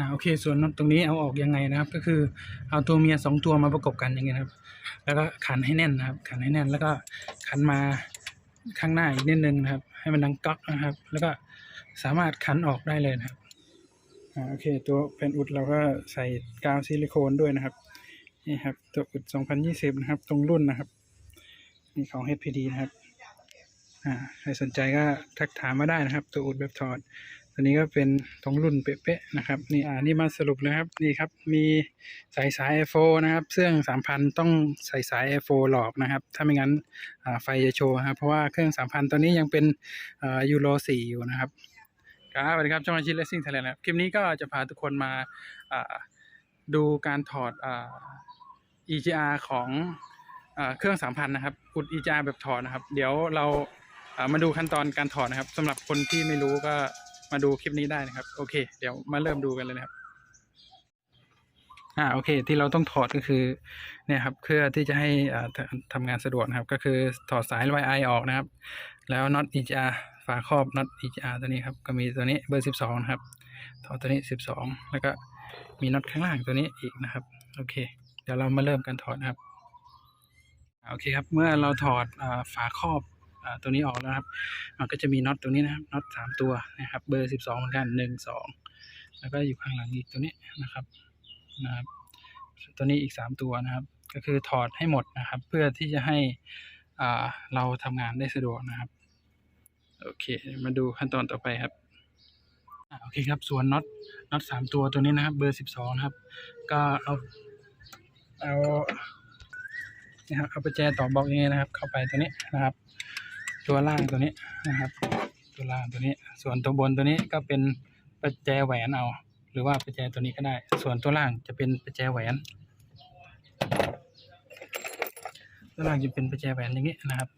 อ่าโอเคส่วนน็อตตรงนี้เอาออกยังไงนะครับ ก็คือเอาตัวเมียสองตัวมาประกบกันอย่างเงี้ยครับ แล้วก็ขันให้แน่นนะครับ ขันให้แน่นแล้วก็ขันมาข้างหน้าอีกนิดนึงนะครับ ให้มันดังก๊อกนะครับ แล้วก็สามารถขันออกได้เลยนะครับอ่าโอเค ตัวเป็นอุดเราก็ใส่กาวซิลิโคนด้วยนะครับนี่ครับตัวอุด 2020 นะครับ ตรงรุ่นนะครับนี่ของ HPD นะครับอ่าใครสนใจก็ทักถามมาได้นะครับ ตัวอุดแบบถอดตัวนี้ก็เป็นตรงรุ่นเป๊ะๆนะครับ นี่อ่านี่มาสรุปเลยครับนี่ครับ มีสายสาย i อโฟนะครับเครื่องสามพันต้องใส่สาย i อโฟหลอกนะครับ ถ้าไม่งั้นอ่าไฟจะโชว์ครับเพราะว่าเครื่องสามพันตัวนี้ยังเป็นอ่ายูโรสี่อยู่นะครับครับสวัสดีครับช่องอาชีพเลสซิ่งไทยแลนด์ครับคลิปนี้ก็จะพาทุกคนมาอ่าดูการถอดอ่า EGR ของอเครื่อง3,000นนะครับอุด EGR แบบถอดนะครับ เดี๋ยวเราอ่ามาดูขั้นตอนการถอดนะครับสำหรับคนที่ไม่รู้ก็ มาดูคลิปนี้ได้นะครับ โอเค เดี๋ยวมาเริ่มดูกันเลยนะครับ อ่าโอเค ที่เราต้องถอดก็คือเนี่ยครับเพื่อที่จะให้อ่าทำงานสะดวกนะครับ ก็คือถอดสาย YI ออกนะครับ แล้วน็อต EGR ฝาครอบน็อต EGR ตัวนี้ครับ ก็มีตัวนี้เบอร์ 12 นะครับ ถอดตัวนี้ 12 แล้วก็มีน็อตข้างล่างตัวนี้อีกนะครับ โอเค เดี๋ยวเรามาเริ่มกันถอดนะครับโอเคครับ เมื่อเราถอดอาฝาครอบ ตัวนี้ออกแล้วครับ มันก็จะมีน็อตตัวนี้นะครับน็อตสามตัวนะครับเบอร์12เหมือนกัน1 2แล้วก็อยู่ข้างหลังอีกตัวนี้นะครับนะครับ ตัวนี้อีก3ตัวนะครับ ก็คือถอดให้หมดนะครับ เพื่อที่จะให้อ่าเราทำงานได้สะดวกนะครับโอเค มาดูขั้นตอนต่อไปครับอโอเคครับส่วนน็อตน็อตสามตัวตัวนี้นะครับ เบอร์สิบสองครับ ก็เอาเอานะครับเอาประแจต่อบล็อกอย่างนี้นะครับ เข้าไปตัวนี้นะครับ ตัวล่างตัวนี้นะครับ ตัวล่างตัวนี้ ส่วนตัวบนตัวนี้ก็เป็นประแจแหวนเอา หรือว่าประแจตัวนี้ก็ได้ ส่วนตัวล่างจะเป็นประแจแหวน ตัวล่างจะเป็นประแจแหวนอย่างนี้นะครับ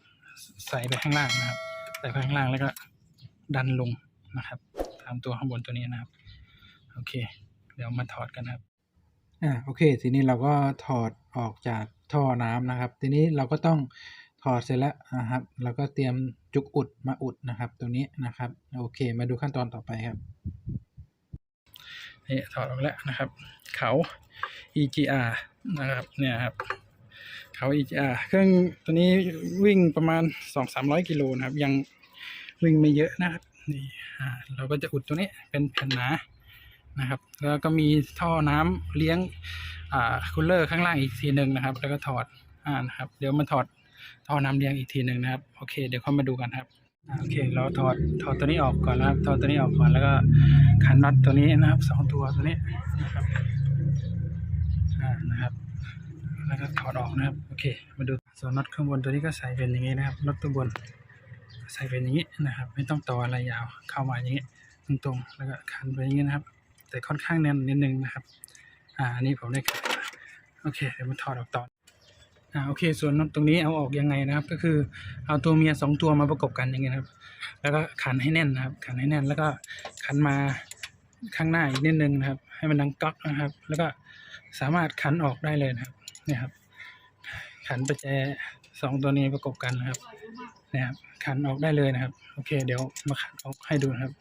ใส่ไปข้างล่างนะครับ ใส่ไปข้างล่างแล้วก็ดันลงนะครับ ตามตัวข้างบนตัวนี้นะครับ โอเค เดี๋ยวมาถอดกันครับอ่าโอเค ทีนี้เราก็ถอดออกจากท่อน้ำนะครับ ทีนี้เราก็ต้อง ถอดเสร็จแล้วนะครับเราก็เตรียมจุกอุดมาอุดนะครับตรงนี้นะครับ โอเค มาดูขั้นตอนต่อไปครับนี่ถอดออกแล้วนะครับ เขา EGR นะครับเนี่ยครับเขา EGR เครื่องตัวนี้วิ่งประมาณ 2-300กิโลนะครับ ยังวิ่งไม่เยอะนะครับนี่เราก็จะอุดตัวนี้เป็นแผ่นหนานะครับ แล้วก็มีท่อน้ำเลี้ยงอ่าคูลเลอร์ข้างล่างอีกทีหนึ่งนะครับ แล้วก็ถอดอ่านะครับ เดี๋ยวมาถอด ท่อน้ำเลี้ยงอีกทีหนึ่งนะครับโอเค เดี๋ยวเข้ามาดูกันครับโอเค เราถอดถอดตัวนี้ออกก่อนนะครับถอดตัวนี้ออกก่อนแล้วก็ขันน็อตตัวนี้นะครับสองตัวตัวนี้นะครับอ่านะครับแล้วก็ถอดออกนะครับโอเค มาดูส่วนน็อตข้างบนตัวนี้ก็ใส่เป็นอย่างนี้นะครับน็อตตัวบน ใส่เป็นอย่างนี้นะครับ ไม่ต้องต่ออะไรยาวเข้ามาอย่างนี้ตรงๆแล้วก็ขันไปอย่างนี้นะครับ แต่ค่อนข้างแน่นนิดนึงนะครับ อ่าอันนี้ผมได้ขันโอเคเดี๋ยวมาถอดออกต่อ อ่าโอเคส่วนตรงนี้เอาออกยังไงนะครับ ก็คือเอาตัวเมียสองตัวมาประกบกันอย่างเงี้ยครับ แล้วก็ขันให้แน่นนะครับ ขันให้แน่นแล้วก็ขันมาข้างหน้าอีกนิดนึงนะครับ ให้มันดังก๊อกนะครับ แล้วก็สามารถขันออกได้เลยนะครับเนี่ยครับ ขันประแจสองตัวนี้ประกบกันนะครับเนี่ยครับขันออกได้เลยนะครับ โอเค เดี๋ยวมาขันออกให้ดูนะครับ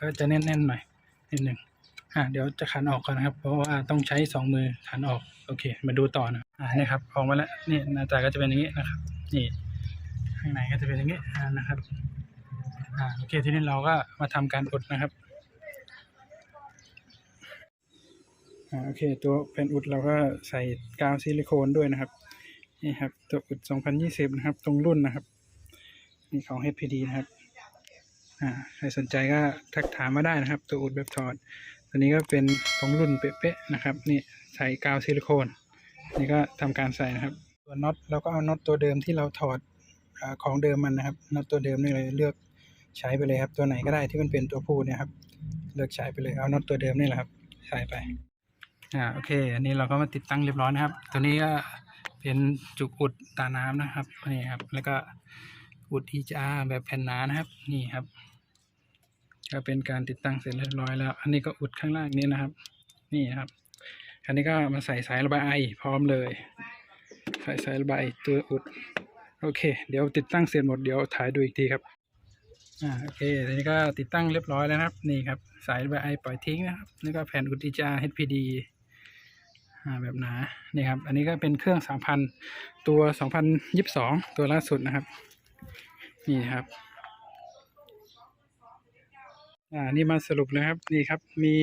ก็จะแน่นๆหน่อยนิดหนึ่ง อ่าเดี๋ยวจะขันออกก่อนนะครับ เพราะว่าต้องใช้สองมือขันออกโอเค มาดูต่อนะอ่านี่ครับออกมาแล้วนี่หน้าตาก็จะเป็นอย่างนี้นะครับ นี่ข้างในก็จะเป็นอย่างนี้อ่านะครับอ่าโอเค ทีนี้เราก็มาทำการอุดนะครับอ่าโอเค ตัวเป็นอุดเราก็ใส่กาวซิลิโคนด้วยนะครับนี่ครับ ตัวอุด 2020 นะครับ ตรงรุ่นนะครับ นี่ของ HPD นะครับ อ่า ใครสนใจก็ทักถามมาได้นะครับ ตัวอุดแบบถอด ตัวนี้ก็เป็นตรงรุ่นเป๊ะๆนะครับ นี่ใส่กาวซิลิโคน นี่ก็ทำการใส่นะครับ ตัวน็อตเราก็เอาน็อตตัวเดิมที่เราถอดอของเดิมมันนะครับน็อตตัวเดิมนี่เลยเลือกใช้ไปเลยครับ ตัวไหนก็ได้ที่มันเป็นตัวผู้เนี่ยครับเลือกใช้ไปเลยเอาน็อตตัวเดิมนี่แหละครับ ใส่ไปอ่าโอเค อันนี้เราก็มาติดตั้งเรียบร้อยนะครับ ตัวนี้ก็เป็นจุกอุดตาน้ำนะครับนี่ครับ แล้วก็อุด EGR แบบแผ่นหนานะครับ นี่ครับ ก็เป็นการติดตั้งเสร็จเรียบร้อยแล้ว อันนี้ก็อุดข้างล่างนี้นะครับ นี่นะครับ อันนี้ก็มาใส่สายระบายไอพร้อมเลย ใส่สายระบายตัวอุด โอเค เดี๋ยวติดตั้งเสร็จหมดเดี๋ยวถ่ายดูอีกทีครับ อ่า โอเค ทีนี้ก็ติดตั้งเรียบร้อยแล้วนะครับ นี่ครับสายไอปล่อยทิ้งนะครับ นี่ก็แผ่นอุติจา HPD อ่า แบบหนา นี่ครับ อันนี้ก็เป็นเครื่องสามพันตัวสองพันยิบสองตัวล่าสุดนะครับ นี่ครับ อ่านี่มาสรุปเลยครับนี่ครับ มี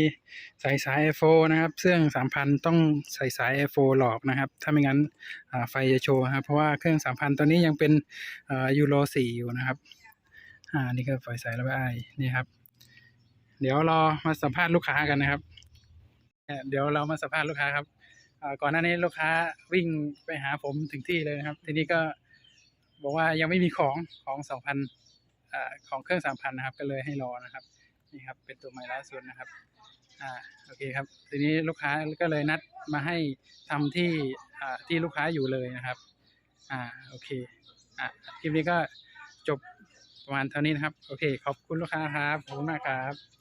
สายสาย i อโฟนะครับเครื่องสามพันต้องใส่สาย i อโฟหลอกนะครับ ถ้าไม่งั้นไฟจะโชว์ครับเพราะว่าเครื่องสามพันตัวนี้ยังเป็นยูโรสี่อยู่นะครับอ่านี่ก็ไฟสายระบายนี่ครับ เดี๋ยวรอมาสัมภาษณ์ลูกค้ากันนะครับเดี๋ยวเรามาสัมภาษณ์ลูกค้าครับก่อนหน้านี้ลูกค้าวิ่งไปหาผมถึงที่เลยนะครับ ทีนี้ก็บอกว่ายังไม่มีของของสองพันของเครื่องสามพันนะครับ ก็เลยให้รอนะครับ นี่ครับเป็นตัวใหม่ล่าสุดนะครับอ่าโอเคครับ ทีนี้ลูกค้าก็เลยนัดมาให้ทำที่อ่าที่ลูกค้าอยู่เลยนะครับอ่าโอเคอะคลิปนี้ก็จบประมาณเท่านี้นะครับ โอเค ขอบคุณลูกค้าครับขอบคุณมากครับ